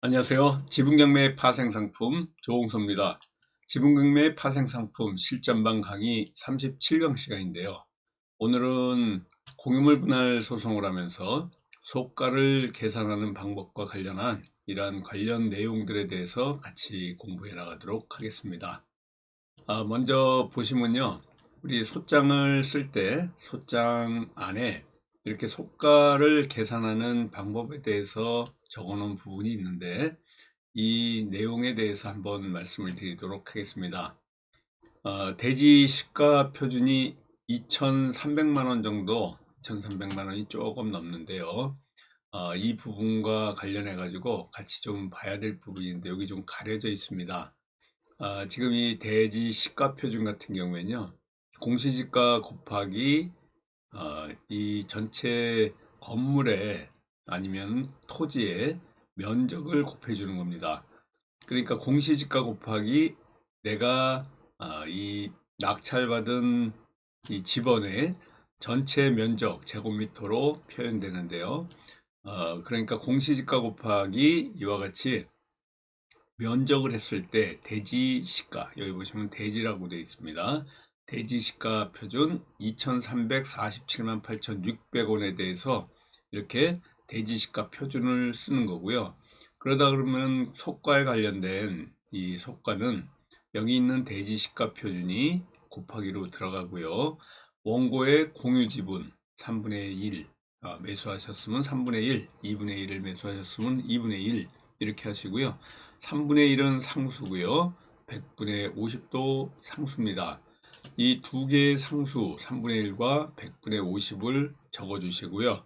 안녕하세요. 지분경매 파생상품 조홍소입니다. 지분경매 파생상품 실전방 강의 37강 시간인데요. 오늘은 공유물 분할 소송을 하면서 소가를 계산하는 방법과 관련한 이러한 관련 내용들에 대해서 같이 공부해 나가도록 하겠습니다. 아, 먼저 보시면요. 우리 소장을 쓸 때 소장 안에 이렇게 소가를 계산하는 방법에 대해서 적어 놓은 부분이 있는데 이 내용에 대해서 한번 말씀을 드리도록 하겠습니다. 어, 대지 시가 표준이 2,300만 원 정도, 2,300만 원이 조금 넘는데요. 어, 이 부분과 관련해 가지고 같이 좀 봐야 될 부분인데 여기 좀 가려져 있습니다. 어, 지금 이 대지 시가 표준 같은 경우에는요, 공시지가 곱하기 어, 이 전체 건물의 아니면 토지의 면적을 곱해 주는 겁니다. 그러니까 공시지가 곱하기 내가 아, 이 낙찰받은 이 집원의 전체 면적 제곱미터로 표현되는데요. 어, 그러니까 공시지가 곱하기 이와 같이 면적을 했을 때 대지시가 여기 보시면 대지라고 되어 있습니다. 대지 시가 표준 2,347만 8,600원에 대해서 이렇게 대지 시가 표준을 쓰는 거고요. 그러다 그러면 속가에 관련된 이 속가는 여기 있는 대지 시가 표준이 곱하기로 들어가고요. 원고의 공유 지분 3분의 1 아, 매수하셨으면 3분의 1, 2분의 1을 매수하셨으면 2분의 1 이렇게 하시고요. 3분의 1은 상수고요. 100분의 50도 상수입니다. 이 두 개의 상수 3분의 1과 100분의 50을 적어 주시고요.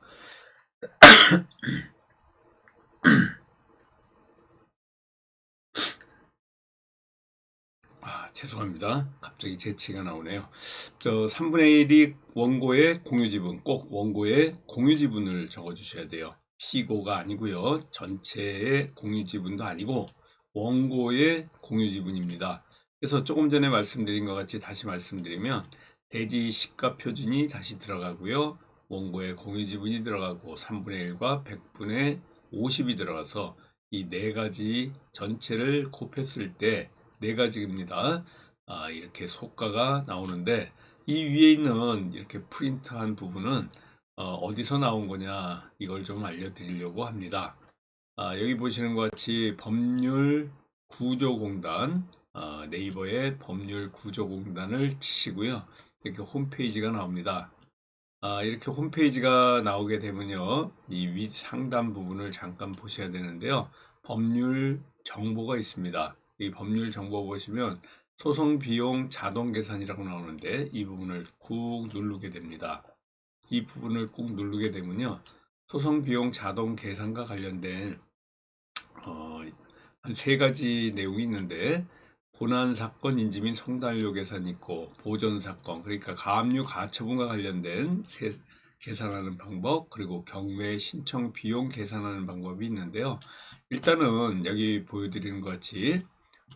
아, 죄송합니다. 갑자기 재치가 나오네요. 저 3분의 1이 원고의 공유 지분, 꼭 원고의 공유 지분을 적어 주셔야 돼요. 피고가 아니고요. 전체의 공유 지분도 아니고 원고의 공유 지분입니다. 그래서 조금 전에 말씀드린 것 같이 다시 말씀드리면 대지 시가 표준이 다시 들어가고요. 원고의 공유 지분이 들어가고 3분의 1과 100분의 50이 들어가서 이 네 가지 전체를 곱했을 때 네 가지입니다. 아, 이렇게 속가가 나오는데 이 위에 있는 이렇게 프린트한 부분은 어, 디서 나온 거냐 이걸 좀 알려드리려고 합니다. 아, 여기 보시는 것 같이 법률 구조공단 어, 네이버에 법률 구조공단을 치시고요. 이렇게 홈페이지가 나옵니다. 아, 이렇게 홈페이지가 나오게 되면요. 이윗 상단 부분을 잠깐 보셔야 되는데요. 법률 정보가 있습니다. 이 법률 정보 보시면 소송 비용 자동 계산이라고 나오는데 이 부분을 꾹 누르게 됩니다. 이 부분을 꾹 누르게 되면요. 소송 비용 자동 계산과 관련된 어, 한 세 가지 내용이 있는데 고난 사건 인지 및 성단료 계산이 있고 보전 사건 그러니까 가압류 가처분과 관련된 세, 계산하는 방법 그리고 경매 신청 비용 계산하는 방법이 있는데요. 일단은 여기 보여드리는 것 같이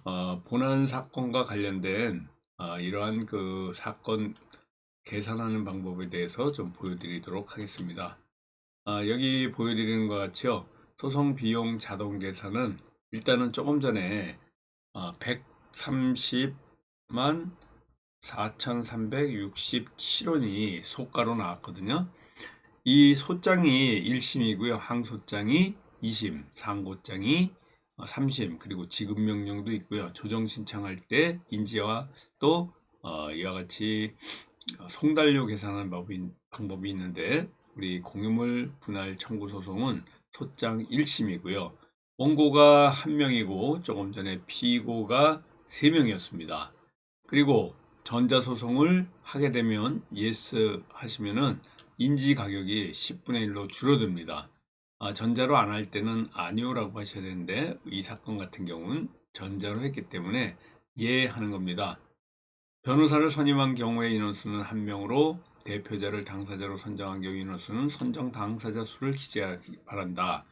어, 본안 사건과 관련된 어, 이러한 그 사건 계산하는 방법에 대해서 좀 보여드리도록 하겠습니다. 어, 여기 보여드리는 것 같이요. 소송 비용 자동 계산은 일단은 조금 전에 어, 100 30만 4,367원이 소가로 나왔거든요. 이 소장이 1심이고요. 항소장이 2심, 상고장이 3심, 그리고 지급 명령도 있고요. 조정 신청할 때 인지와 또 어, 이와 같이 송달료 계산하는 방법이, 방법이 있는데 우리 공유물 분할 청구 소송은 소장 1심이고요. 원고가 한 명이고 조금 전에 피고가 3명이었습니다. 그리고 전자소송을 하게 되면 예스 하시면은 인지 가격이 10분의 1로 줄어듭니다. 아, 전자로 안 할 때는 아니오라고 하셔야 되는데 이 사건 같은 경우는 전자로 했기 때문에 예 하는 겁니다. 변호사를 선임한 경우의 인원수는 한 명으로 대표자를 당사자로 선정한 경우 인원수는 선정 당사자 수를 기재하기 바란다.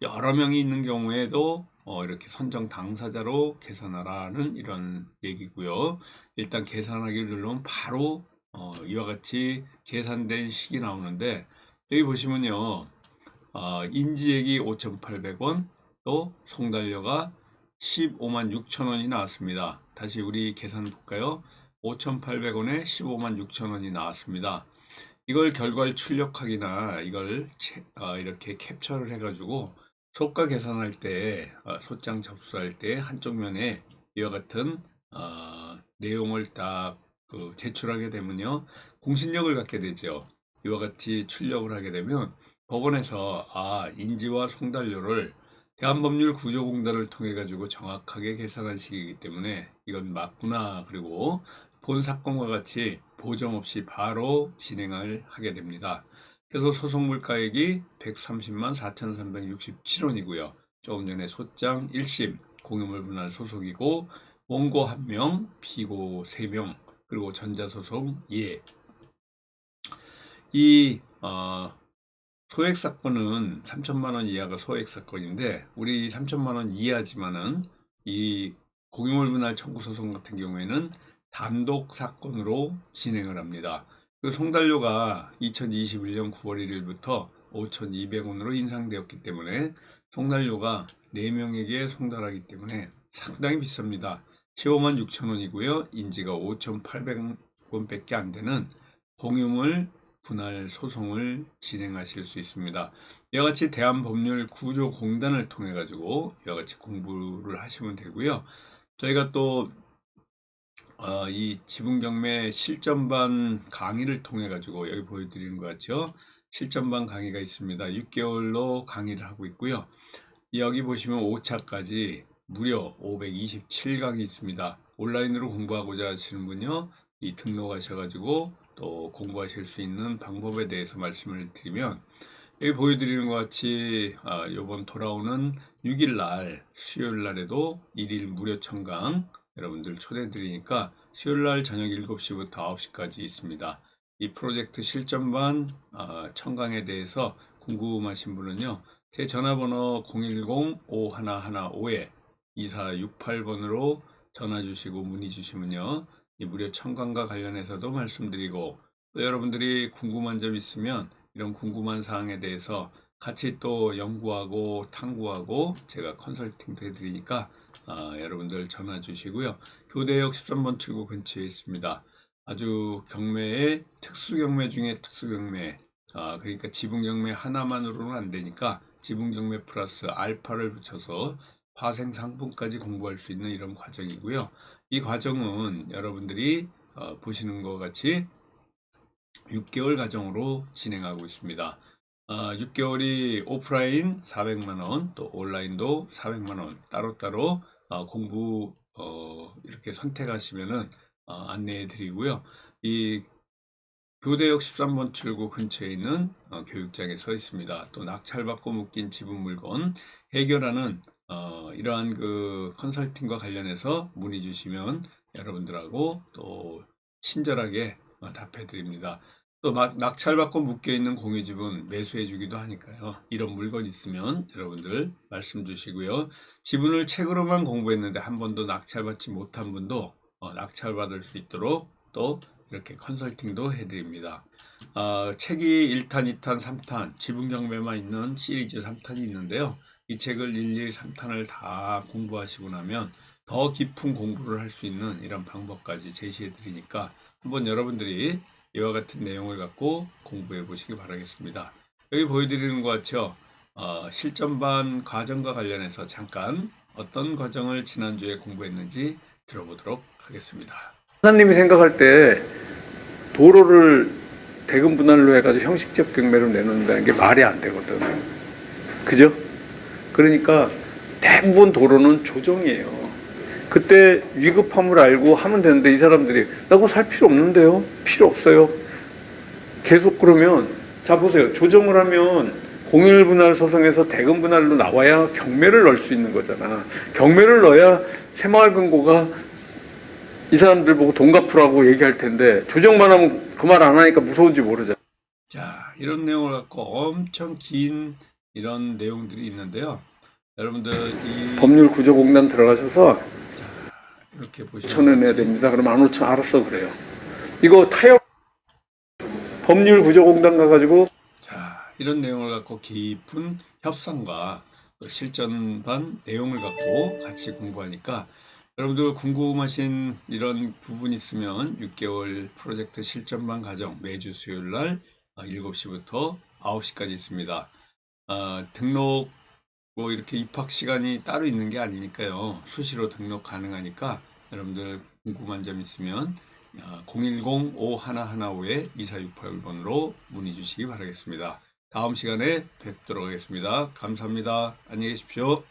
여러 명이 있는 경우에도 어, 이렇게 선정 당사자로 계산하라는 이런 얘기고요. 일단 계산하기를 누르면 바로 어, 이와 같이 계산된 식이 나오는데 여기 보시면요. 어, 인지액이 5,800원, 또 송달료가 15만 6천 원이 나왔습니다. 다시 우리 계산 볼까요? 5,800원에 15만 6천 원이 나왔습니다. 이걸 결과를 출력하기나 이걸 채- 어, 이렇게 캡처를 해가지고 소가 계산할 때 어, 소장 접수할 때 한쪽 면에 이와 같은 어, 내용을 딱 그 제출하게 되면요 공신력을 갖게 되죠. 이와 같이 출력을 하게 되면 법원에서 아 인지와 송달료를 대한법률 구조공단을 통해 가지고 정확하게 계산한 식이기 때문에 이건 맞구나 그리고 본 사건과 같이 보정 없이 바로 진행을 하게 됩니다. 그래서 소송 물가액이 130만 4,367원이고요. 조금 전에 소장 1심 공유물 분할 소송이고 원고 1명, 피고 3명, 그리고 전자소송 예. 이 어, 소액 사건은 3천만 원 이하가 소액 사건인데 우리 3천만 원 이하지만은 이 공유물 분할 청구 소송 같은 경우에는 단독 사건으로 진행을 합니다. 그 송달료가 2021년 9월 1일부터 5,200원으로 인상되었기 때문에 송달료가 4명에게 송달하기 때문에 상당히 비쌉니다. 15만 6천 원이고요. 인지가 5,800원밖에 안 되는 공유물 분할 소송을 진행하실 수 있습니다. 이와 같이 대한법률 구조공단을 통해 가지고 이와 같이 공부를 하시면 되고요. 저희가 또 어, 이 지분경매 실전반 강의를 통해 가지고 여기 보여드리는 것 같죠? 실전반 강의가 있습니다. 6개월로 강의를 하고 있고요. 여기 보시면 5차까지 무려 527강이 있습니다. 온라인으로 공부하고자 하시는 분요, 이 등록하셔가지고 또 공부하실 수 있는 방법에 대해서 말씀을 드리면 여기 보여드리는 것 같이 아, 이번 돌아오는 6일 날 수요일 날에도 1일 무료 청강 여러분들 초대드리니까 수요일 날 저녁 7시부터 9시까지 있습니다. 이 프로젝트 실전반 아, 청강에 대해서 궁금하신 분은요. 제 전화번호 010-5115에 2468번으로 전화 주시고 문의 주시면요. 이 무료 청강과 관련해서도 말씀드리고 또 여러분들이 궁금한 점 있으면 이런 궁금한 사항에 대해서 같이 또 연구하고 탐구하고 제가 컨설팅도 해드리니까 아, 여러분들 전화 주시고요. 교대역 13번 출구 근처에 있습니다. 아주 경매의 특수 경매 중에 특수 경매 아, 그러니까 지분 경매 하나만으로는 안 되니까 지분 경매 플러스 알파를 붙여서 파생 상품까지 공부할 수 있는 이런 과정이고요. 이 과정은 여러분들이 어, 보시는 것 같이 6개월 과정으로 진행하고 있습니다. 아, 6개월이 오프라인 400만 원, 또 온라인도 400만 원 따로따로 어, 공부 어, 이렇게 선택하시면은 어, 안내해 드리고요. 이 교대역 13번 출구 근처에 있는 어, 교육장에 서 있습니다. 또 낙찰받고 묶인 지분 물건 해결하는 어, 이러한 그 컨설팅과 관련해서 문의 주시면 여러분들하고 또 친절하게 어, 답해 드립니다. 또 막- 낙찰받고 묶여 있는 공유지분 매수해 주기도 하니까요. 이런 물건 있으면 여러분들 말씀 주시고요. 지분을 책으로만 공부했는데 한 번도 낙찰받지 못한 분도 어, 낙찰받을 수 있도록 또 이렇게 컨설팅도 해드립니다. 어, 책이 1탄, 2탄, 3탄, 지분 경매만 있는 시리즈 3탄이 있는데요. 이 책을 1, 2, 3탄을 다 공부하시고 나면 더 깊은 공부를 할 수 있는 이런 방법까지 제시해 드리니까 한번 여러분들이 이와 같은 내용을 갖고 공부해 보시기 바라겠습니다. 여기 보여드리는 것 같죠? 어, 실전반 과정과 관련해서 잠깐 어떤 과정을 지난주에 공부했는지 들어보도록 하겠습니다. 사장님이 생각할 때 도로를 대금 분할로 해가지고 형식적 경매로 내놓는다는 게 말이 안 되거든. 그죠? 그러니까 대부분 도로는 조정이에요. 그때 위급함을 알고 하면 되는데 이 사람들이 나 그거 살 필요 없는데요. 필요 없어요. 계속 그러면 자 보세요. 조정을 하면 공일 분할 소송에서 대금 분할로 나와야 경매를 넣을 수 있는 거잖아. 경매를 넣어야 새마을금고가 이 사람들 보고 돈 갚으라고 얘기할 텐데 조정만 하면 그 말 안 하니까 무서운지 모르잖아. 자, 이런 내용을 갖고 엄청 긴 이런 내용들이 있는데요. 여러분들 이 법률 구조공단 들어가셔서 이렇게 보시면 천원 내야 됩니다. 그럼 만 오천 알았어 그래요. 이거 타협 법률 구조공단 가가지고 자, 이런 내용을 갖고 깊은 협상과 또 실전반 내용을 갖고 같이 공부하니까 여러분들 궁금하신 이런 부분 있으면 6개월 프로젝트 실전반 과정 매주 수요일 날 7시부터 9시까지 있습니다. 아, 등록 뭐 이렇게 입학 시간이 따로 있는 게 아니니까요. 수시로 등록 가능하니까 여러분들 궁금한 점 있으면 010-5115-2468번으로 문의 주시기 바라겠습니다. 다음 시간에 뵙도록 하겠습니다. 감사합니다. 안녕히 계십시오.